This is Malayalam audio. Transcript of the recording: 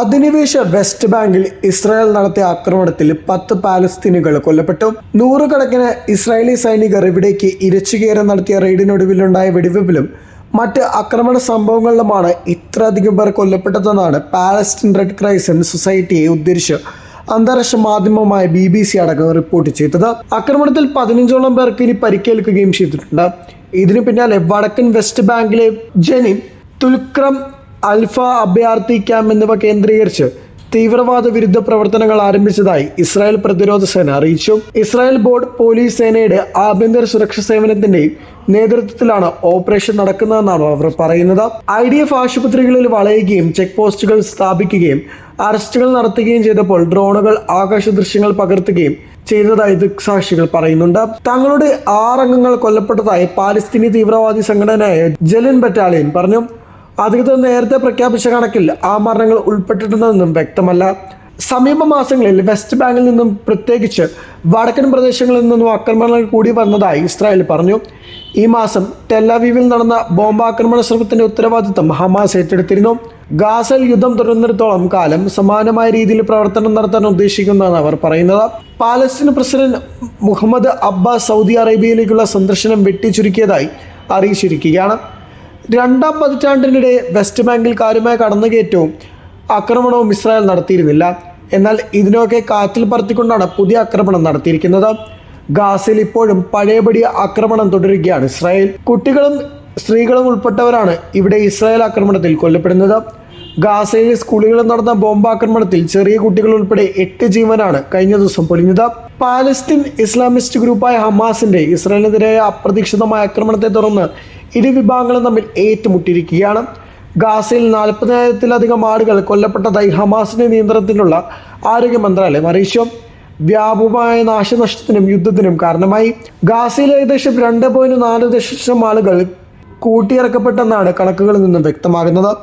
അധിനിവേശ വെസ്റ്റ് ബാങ്കിൽ ഇസ്രായേൽ നടത്തിയ ആക്രമണത്തിൽ പത്ത് പാലസ്തീനുകൾ കൊല്ലപ്പെട്ടു. നൂറുകണക്കിന് ഇസ്രായേലി സൈനികർ ഇവിടേക്ക് ഇരച്ചുകയറി നടത്തിയ റെയ്ഡിനൊടുവിലുണ്ടായ വെടിവെപ്പിലും മറ്റ് ആക്രമണ സംഭവങ്ങളിലുമാണ് ഇത്രയധികം പേർ കൊല്ലപ്പെട്ടതെന്നാണ് പാലസ്തീൻ റെഡ് ക്രൈസന്റ് സൊസൈറ്റിയെ ഉദ്ധരിച്ച് അന്താരാഷ്ട്ര മാധ്യമമായ ബി ബി സി അടക്കം റിപ്പോർട്ട് ചെയ്തത്. ആക്രമണത്തിൽ പതിനഞ്ചോളം പേർക്ക് ഇനി പരിക്കേൽക്കുകയും ചെയ്തിട്ടുണ്ട്. ഇതിനു പിന്നാലെ വടക്കൻ വെസ്റ്റ് ബാങ്കിലെ ജനിൻ തുൽക്രം അൽഫ അഭയാർത്ഥി ക്യാമ്പ് എന്നിവ കേന്ദ്രീകരിച്ച് തീവ്രവാദ വിരുദ്ധ പ്രവർത്തനങ്ങൾ ആരംഭിച്ചതായി ഇസ്രായേൽ പ്രതിരോധ സേന അറിയിച്ചു. ഇസ്രായേൽ ബോർഡ് പോലീസ് സേനയുടെ ആഭ്യന്തര സുരക്ഷാ സേവനത്തിന്റെയും നേതൃത്വത്തിലാണ് ഓപ്പറേഷൻ നടക്കുന്നതെന്നാണ് അവർ പറയുന്നത്. ഐ ഡി എഫ് ആശുപത്രികളിൽ വളയുകയും ചെക്ക് പോസ്റ്റുകൾ സ്ഥാപിക്കുകയും അറസ്റ്റുകൾ നടത്തുകയും ചെയ്തപ്പോൾ ഡ്രോണുകൾ ആകാശ ദൃശ്യങ്ങൾ പകർത്തുകയും ചെയ്തതായി ദൃക്സാക്ഷികൾ പറയുന്നുണ്ട്. തങ്ങളുടെ ആറംഗങ്ങൾ കൊല്ലപ്പെട്ടതായി പാലസ്തീനി തീവ്രവാദി സംഘടനയായ ജലിൻ ബറ്റാലിയൻ പറഞ്ഞു. അധികൃതർ നേരത്തെ പ്രഖ്യാപിച്ച കണക്കിൽ ആ മരണങ്ങൾ ഉൾപ്പെട്ടിട്ടുണ്ടെന്നും വ്യക്തമല്ല. സമീപ മാസങ്ങളിൽ വെസ്റ്റ് ബാങ്കിൽ നിന്നും പ്രത്യേകിച്ച് വടക്കൻ പ്രദേശങ്ങളിൽ നിന്നും ആക്രമണങ്ങൾ കൂടി വന്നതായി ഇസ്രായേൽ പറഞ്ഞു. ഈ മാസം ടെല്ലവീവിൽ നടന്ന ബോംബാക്രമണ ശ്രമത്തിന്റെ ഉത്തരവാദിത്തം ഹമാസ് ഏറ്റെടുത്തിരുന്നു. ഗാസൽ യുദ്ധം തുടരുന്നിടത്തോളം കാലം സമാനമായ രീതിയിൽ പ്രവർത്തനം നടത്താൻ ഉദ്ദേശിക്കുന്നതാണ് അവർ പറയുന്നത്. Palestine president Muhammad Abbas Saudi അറേബ്യയിലേക്കുള്ള സന്ദർശനം വെട്ടിച്ചുരുക്കിയതായി അറിയിച്ചിരിക്കുകയാണ്. രണ്ടാം പതിറ്റാണ്ടിനിടെ വെസ്റ്റ് ബാങ്കിൽ കാര്യമായ കടന്നുകയറ്റവും ആക്രമണവും ഇസ്രായേൽ നടത്തിയിരുന്നില്ല. എന്നാൽ ഇതിനൊക്കെ കാറ്റിൽ പറത്തിക്കൊണ്ടാണ് പുതിയ ആക്രമണം നടത്തിയിരിക്കുന്നത്. ഗാസയിൽ ഇപ്പോഴും പഴയപടി ആക്രമണം തുടരുകയാണ് ഇസ്രായേൽ. കുട്ടികളും സ്ത്രീകളും ഉൾപ്പെട്ടവരാണ് ഇവിടെ ഇസ്രായേൽ ആക്രമണത്തിൽ കൊല്ലപ്പെടുന്നത്. ഗാസയിലെ സ്കൂളുകളിൽ നടന്ന ബോംബാക്രമണത്തിൽ ചെറിയ കുട്ടികൾ ഉൾപ്പെടെ എട്ട് ജീവനാണ് കഴിഞ്ഞ ദിവസം പൊലിഞ്ഞത്. പാലസ്തീൻ ഇസ്ലാമിസ്റ്റ് ഗ്രൂപ്പായ ഹമാസിന്റെ ഇസ്രായേലിനെതിരായ അപ്രതീക്ഷിതമായ ആക്രമണത്തെ തുടർന്ന് ഇരു വിഭാഗങ്ങളും തമ്മിൽ ഏറ്റുമുട്ടിയിരിക്കുകയാണ്. ഗാസയിൽ നാൽപ്പതിനായിരത്തിലധികം ആളുകൾ കൊല്ലപ്പെട്ടതായി ഹമാസിന്റെ നിയന്ത്രണത്തിലുള്ള ആരോഗ്യ മന്ത്രാലയം അറിയിച്ചു. വ്യാപകമായ നാശനഷ്ടത്തിനും യുദ്ധത്തിനും കാരണമായി. ഗാസയിൽ ഏകദേശം രണ്ട് പോയിന്റ് നാല് ദശലക്ഷം ആളുകൾ കൂട്ടിയിറക്കപ്പെട്ടെന്നാണ് കണക്കുകളിൽ നിന്നും വ്യക്തമാകുന്നത്.